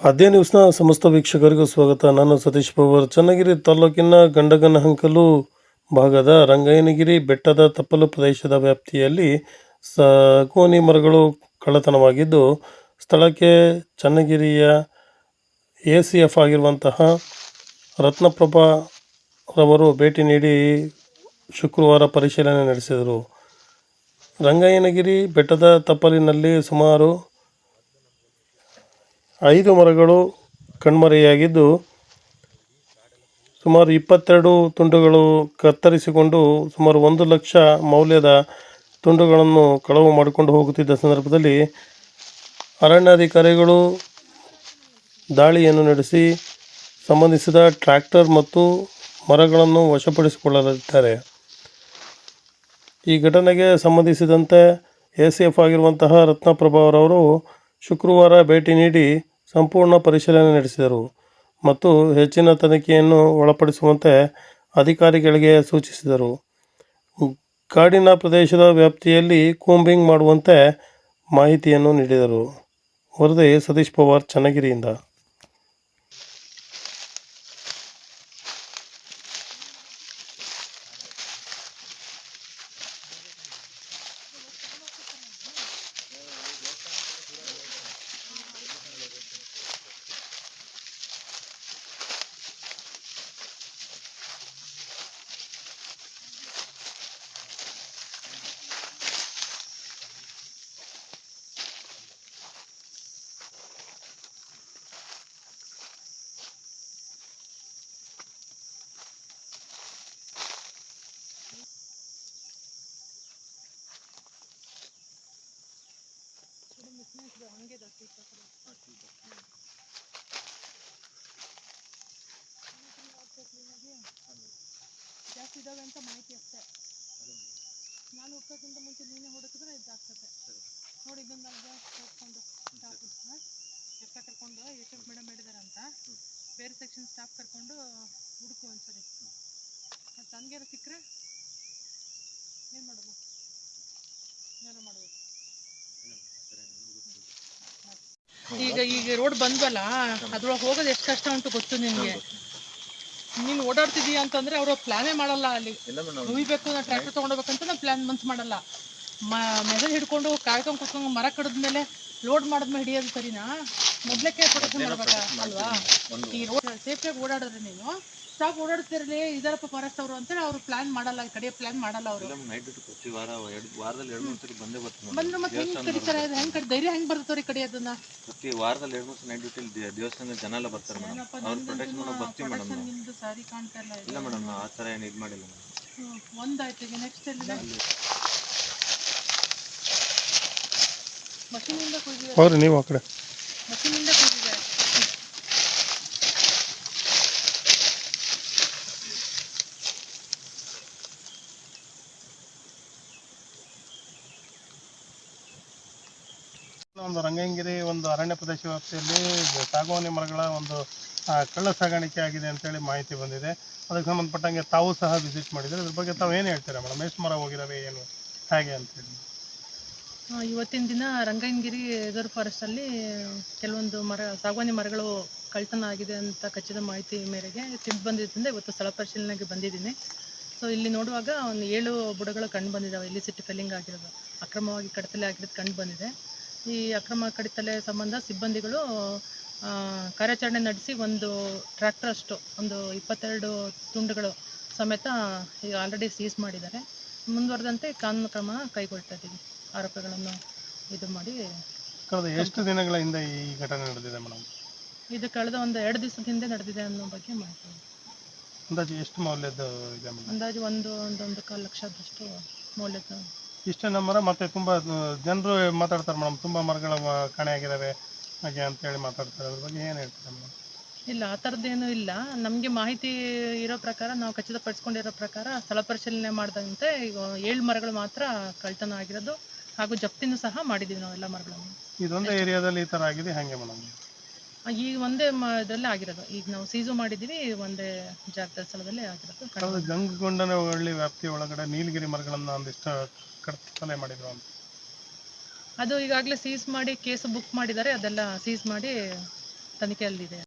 ಆದ್ಯ ನ್ಯೂಸ್ನ ಸಮಸ್ತ ವೀಕ್ಷಕರಿಗೂ ಸ್ವಾಗತ. ನಾನು ಸತೀಶ್ ಪವಾರ್. ಚನ್ನಗಿರಿ ತಾಲೂಕಿನ ಗಂಡಗನಹಂಕಲು ಭಾಗದ ರಂಗಯ್ಯನಗಿರಿ ಬೆಟ್ಟದ ತಪ್ಪಲು ಪ್ರದೇಶದ ವ್ಯಾಪ್ತಿಯಲ್ಲಿ ಸಾಗೋನಿ ಮರಗಳು ಕಳ್ಳತನವಾಗಿದ್ದು, ಸ್ಥಳಕ್ಕೆ ಚನ್ನಗಿರಿಯ ಎ ಸಿ ಎಫ್ ಆಗಿರುವಂತಹ ರತ್ನಪ್ರಭಾರವರು ಭೇಟಿ ನೀಡಿ ಶುಕ್ರವಾರ ಪರಿಶೀಲನೆ ನಡೆಸಿದರು. ರಂಗಯ್ಯನಗಿರಿ ಬೆಟ್ಟದ ತಪ್ಪಲಿನಲ್ಲಿ ಸುಮಾರು ಐದು ಮರಗಳು ಕಣ್ಮರೆಯಾಗಿದ್ದು ಸುಮಾರು ಇಪ್ಪತ್ತೆರಡು ತುಂಡುಗಳು ಕತ್ತರಿಸಿಕೊಂಡು ಸುಮಾರು ಒಂದು ಲಕ್ಷ ಮೌಲ್ಯದ ತುಂಡುಗಳನ್ನು ಕಳವು ಮಾಡಿಕೊಂಡು ಹೋಗುತ್ತಿದ್ದ ಸಂದರ್ಭದಲ್ಲಿ ಅರಣ್ಯಾಧಿಕಾರಿಗಳು ದಾಳಿಯನ್ನು ನಡೆಸಿ ಸಂಬಂಧಿಸಿದ ಟ್ರ್ಯಾಕ್ಟರ್ ಮತ್ತು ಮರಗಳನ್ನು ವಶಪಡಿಸಿಕೊಳ್ಳಲಿದ್ದಾರೆ. ಈ ಘಟನೆಗೆ ಸಂಬಂಧಿಸಿದಂತೆ ಎ ಸಿ ಎಫ್ ಆಗಿರುವಂತಹ ರತ್ನಪ್ರಭಾ ಅವರವರು ಶುಕ್ರವಾರ ಭೇಟಿ ನೀಡಿ ಸಂಪೂರ್ಣ ಪರಿಶೀಲನೆ ನಡೆಸಿದರು ಮತ್ತು ಹೆಚ್ಚಿನ ತನಿಖೆಯನ್ನು ಒಳಪಡಿಸುವಂತೆ ಅಧಿಕಾರಿಗಳಿಗೆ ಸೂಚಿಸಿದರು. ಕಾಡಿನ ಪ್ರದೇಶದ ವ್ಯಾಪ್ತಿಯಲ್ಲಿ ಕೂಂಬಿಂಗ್ ಮಾಡುವಂತೆ ಮಾಹಿತಿಯನ್ನು ನೀಡಿದರು. ವರದಿ ಸತೀಶ್ ಪವಾರ್, ಚನ್ನಗಿರಿಯಿಂದ. ಜಾಸ್ತಿ ಇದಾವೆ ಅಂತ ಮಾಹಿತಿ ಅಷ್ಟೇ ನಾನು ಹುಡ್ಕೋಕ್ಕಿಂತ ಮುಂಚೆ ನೀನೇ ಹುಡುಕಿದ್ರೆ ಇದಾಗ್ತದೆ ನೋಡಿ ಇದೊಂದು ಸ್ಟಾಫ್ ಎಫ್ ಕರ್ಕೊಂಡು ಯಶೋಕ್ ಮೇಡಮ್ ಹೇಳಿದಾರೆ ಅಂತ ಬೇರೆ ಸೆಕ್ಷನ್ ಸ್ಟಾಫ್ ಕರ್ಕೊಂಡು ಹುಡುಕು ಒಂದ್ಸರಿ ಮತ್ತು ಹಂಗೇನ ಸಿಕ್ಕರೆ ಏನು ಮಾಡೋದು ಏನೋ ಮಾಡ್ಬೋದು ಈಗ ಈಗ ರೋಡ್ ಬಂದ್ವಲ್ಲ ಅದ್ರೊಳಗೆ ಹೋಗೋದು ಎಷ್ಟು ಕಷ್ಟ ಉಂಟು ಗೊತ್ತು ನಿಮ್ಗೆ? ನೀನ್ ಓಡಾಡ್ತಿದೀಯ ಅಂತಂದ್ರೆ ಅವರು ಪ್ಲಾನೇ ಮಾಡಲ್ಲ ಅಲ್ಲಿ. ಉಯ್ಬೇಕು ನಾ ಟ್ರ್ಯಾಕ್ಟರ್ ತಗೊಂಡೋಗ್ಬೇಕಂತ ನಾವು ಪ್ಲಾನ್ ಮನ್ಸ್ ಮಾಡಲ್ಲ. ಮೆಸೇಜ್ ಹಿಡ್ಕೊಂಡು ಕಾಯ್ಕೊಂಡ್ ಕುತ್ಕೊಂಡು ಮರ ಕಡಿದ್ಮೇಲೆ ಲೋಡ್ ಮಾಡಿದ್ಮೇಲೆ ಹಿಡಿಯೋದು ಸರಿನಾ? ಮೊದ್ಲಕ್ಕೆ ಪ್ರೊಟೆಕ್ಷನ್ ಮಾಡ್ಬೇಕಾ ಅಲ್ವಾ ಈ ರೋಡ್ ಸೇಫ್ಟಿಯಾಗಿ ಓಡಾಡಿದ್ರೆ ನೀನು? ಸ್ಟಾಪ್ ಓಡಾಡ್ತಿರಲಿ ಇದಾರಪ್ಪ ಫಾರೆಸ್ಟ್ ಅವರು ಅಂತೇಳಿ ಅವ್ರು ಪ್ಲಾನ್ ಮಾಡಲ್ಲ ಈ ಕಡೆ ಪ್ಲಾನ್ ಮಾಡಲ್ಲ ಅವರು. ನೈಟ್ ಡ್ಯೂಟಿ ಪ್ರತಿ ವಾರ ಎರಡು ವಾರದಲ್ಲಿ ಎರಡು ಮೂರು ಸರಿ ಬಂದೇ ಬರ್ತೀನಿ ಬಂದ್ರೆ ಮತ್ತೆ ಹೆಂಗ್ ಕಡಿತಾರೆ ಅದು ಹೆಂಗ್ ಕಡಿ ಧೈರ್ಯ ಹೆಂಗ್ ಬರ್ತವ್ರಿ ಕಡೆ ಅದನ್ನ? ಪ್ರತಿ ವಾರದಲ್ಲಿ ಎರಡು ಮೂರು ನೈಟ್ ಡ್ಯೂಟಿ ದೇವಸ್ಥಾನದ ಜನ ಎಲ್ಲ ಬರ್ತಾರೆ ಮೇಡಮ್ ಏನಪ್ಪ ಅವ್ರು ಪ್ರೊಟೆಕ್ಷನ್ ಮಾಡೋ ಬರ್ತೀವಿ ಮೇಡಮ್ ನಿಮ್ದು ಸಾರಿ ಕಾಣ್ತಾ ಇಲ್ಲ ಇಲ್ಲ ಮೇಡಮ್ ನಾವು ಆ ಥರ ಏನು ಇದು ಮಾಡಿಲ್ಲ ಮೇಡಮ್. ಒಂದಾಯ್ತು ಈಗ ನೆಕ್ಸ್ಟ್ ಎಲ್ಲಿದೆ ಮಷೀನಿಂದ ಕುಯ್ದಿದೆ. ಹೋಗ್ರಿ ನೀವು ಆ ಕಡೆ. ಮಷೀನಿಂದ ಕುಯ್ದಿದೆ. ಒಂದು ರಂಗಂಗಿರಿ, ಒಂದು ಅರಣ್ಯ ಪ್ರದೇಶ ವ್ಯಾಪ್ತಿಯಲ್ಲಿ ಸಾಗುವಾನಿ ಮರಗಳ ಒಂದು ಕಳ್ಳ ಸಾಗಾಣಿಕೆ ಆಗಿದೆ ಅಂತೇಳಿ ಮಾಹಿತಿ ಬಂದಿದೆ. ಅದಕ್ಕೆ ಸಂಬಂಧಪಟ್ಟಂಗೆ ತಾವು ಸಹ ವಿಸಿಟ್ ಮಾಡಿದ್ರೆ ಅದ್ರ ಬಗ್ಗೆ ತಾವು ಏನು ಹೇಳ್ತೀರಾ ಮೇಡಮ್? ಎಷ್ಟು ಮರ ಹೋಗಿದ್ದಾವೆ ಏನು? ಹೇಗೆ ಅಂತೇಳಿ ಇವತ್ತಿನ ದಿನ ರಂಗನಗಿರಿ ರಿಸರ್ವ್ ಫಾರೆಸ್ಟ್ ಅಲ್ಲಿ ಕೆಲವೊಂದು ಮರ ಸಾಗವಾನಿ ಮರಗಳು ಕಳ್ತನ ಆಗಿದೆ ಅಂತ ಖಚಿತ ಮಾಹಿತಿ ಮೇರೆಗೆ ತಿಳಿದು ಬಂದಿದ್ದರಿಂದ ಇವತ್ತು ಸ್ಥಳ ಪರಿಶೀಲನೆಗೆ ಬಂದಿದ್ದೀನಿ. ಸೊ ಇಲ್ಲಿ ನೋಡುವಾಗ ಒಂದು ಏಳು ಬುಡಗಳು ಕಂಡು ಬಂದಿದ್ದಾವೆ. ಇಲ್ಲಿ ಸಿಟ್ಟು ಫೆಲ್ಲಿಂಗ್ ಆಗಿರೋದು. ಅಕ್ರಮವಾಗಿ ಕಡತಲೆ ಆಗಿರೋದು ಕಂಡು ಬಂದಿದೆ. ಈ ಅಕ್ರಮ ಕಡಿತಲೆ ಸಂಬಂಧ ಸಿಬ್ಬಂದಿಗಳು ಆ, ಕಾರ್ಯಾಚರಣೆ ನಡೆಸಿ ಒಂದು ಟ್ರ್ಯಾಕ್ಟರ್ ಅಷ್ಟು ಒಂದು ಇಪ್ಪತ್ತೆರಡು ತುಂಡುಗಳು ಸಮೇತ ಈಗ ಆಲ್ರೆಡಿ ಸೀಸ್ ಮಾಡಿದ್ದಾರೆ. ಮುಂದುವರೆದಂತೆ ಕಾನೂನು ಕ್ರಮ ಕೈಗೊಳ್ತಾ ಇದ್ದೀವಿ. ಆರೋಪಿಗಳನ್ನು ಇದು ಮಾಡಿ ಕಳೆದ ಎಷ್ಟು ದಿನಗಳ ಹಿಂದೆ ಈ ಘಟನೆ ನಡೆದಿದೆ ಮೇಡಮ್? ಇದು ಕಳೆದ ಒಂದು ಎರಡು ದಿವಸದ ಹಿಂದೆ ನಡೆದಿದೆ ಅನ್ನೋ ಬಗ್ಗೆ ಮಾಹಿತಿ. ಅಂದಾಜು ಎಷ್ಟು ಮೌಲ್ಯದ ಇದೆ ಮೇಡಮ್? ಅಂದಾಜು ಒಂದು ಒಂದೊಂದು ಕಾಲು ಲಕ್ಷದಷ್ಟು ಮೌಲ್ಯದ ಇಷ್ಟೇ ಮರ ಮತ್ತೆ ತುಂಬ ಜನರು ಮಾತಾಡ್ತಾರೆ ಮೇಡಮ್. ತುಂಬ ಮರಗಳ ಕಾಣೆಯಾಗಿದ್ದಾವೆ ಹಾಗೆ ಅಂತೇಳಿ ಮಾತಾಡ್ತಾರೆ. ಅದ್ರ ಬಗ್ಗೆ ಏನು ಹೇಳ್ತೀರಾ ಮೇಡಮ್? ಇಲ್ಲ ಆ ಥರದ್ದೇನು ಇಲ್ಲ. ನಮಗೆ ಮಾಹಿತಿ ಇರೋ ಪ್ರಕಾರ ನಾವು ಖಚಿತಪಡಿಸ್ಕೊಂಡಿರೋ ಪ್ರಕಾರ ಸ್ಥಳ ಪರಿಶೀಲನೆ ಮಾಡಿದಂತೆ ಈಗ ಏಳು ಮರಗಳು ಮಾತ್ರ ಕಳ್ತನ ಆಗಿರೋದು ಹಾಗೂ ಜಪ್ತಿನೂ ಸಹ ಮಾಡಿದ್ದೀವಿ ನಾವು ಎಲ್ಲ ಮರಗಳನ್ನು. ಇದೊಂದೇ ಏರಿಯಾದಲ್ಲಿ ಈ ಥರ ಆಗಿದೆ. ಹಾಗೆ ಮೇಡಮ್. ಈಗ ಒಂದೇ ಇದರಲ್ಲೇ ಆಗಿರೋದು. ಈಗ ನಾವು ಸೀಸು ಮಾಡಿದ್ದೀವಿ ಒಂದೇ ಜಾಗದ ಸ್ಥಳದಲ್ಲೇ ಆಗಿರೋದು. ಕಡಿಮೆ. ಕಳೆದ ಗಂಗಗೊಂಡನ ಹಳ್ಳಿ ವ್ಯಾಪ್ತಿಯ ಒಳಗಡೆ ನೀಲಗಿರಿ ಮರಗಳನ್ನ ಒಂದಿಷ್ಟು ಕರ್ತಲೆ ಮಾಡಿದ್ರು ಅಂತ. ಅದು ಈಗಾಗಲೇ ಸೀಸ್ ಮಾಡಿ ಕೇಸ್ ಬುಕ್ ಮಾಡಿದ್ದಾರೆ. ಅದೆಲ್ಲ ಸೀಸ್ ಮಾಡಿ ತನಿಖೆಯಲ್ಲಿದೆ.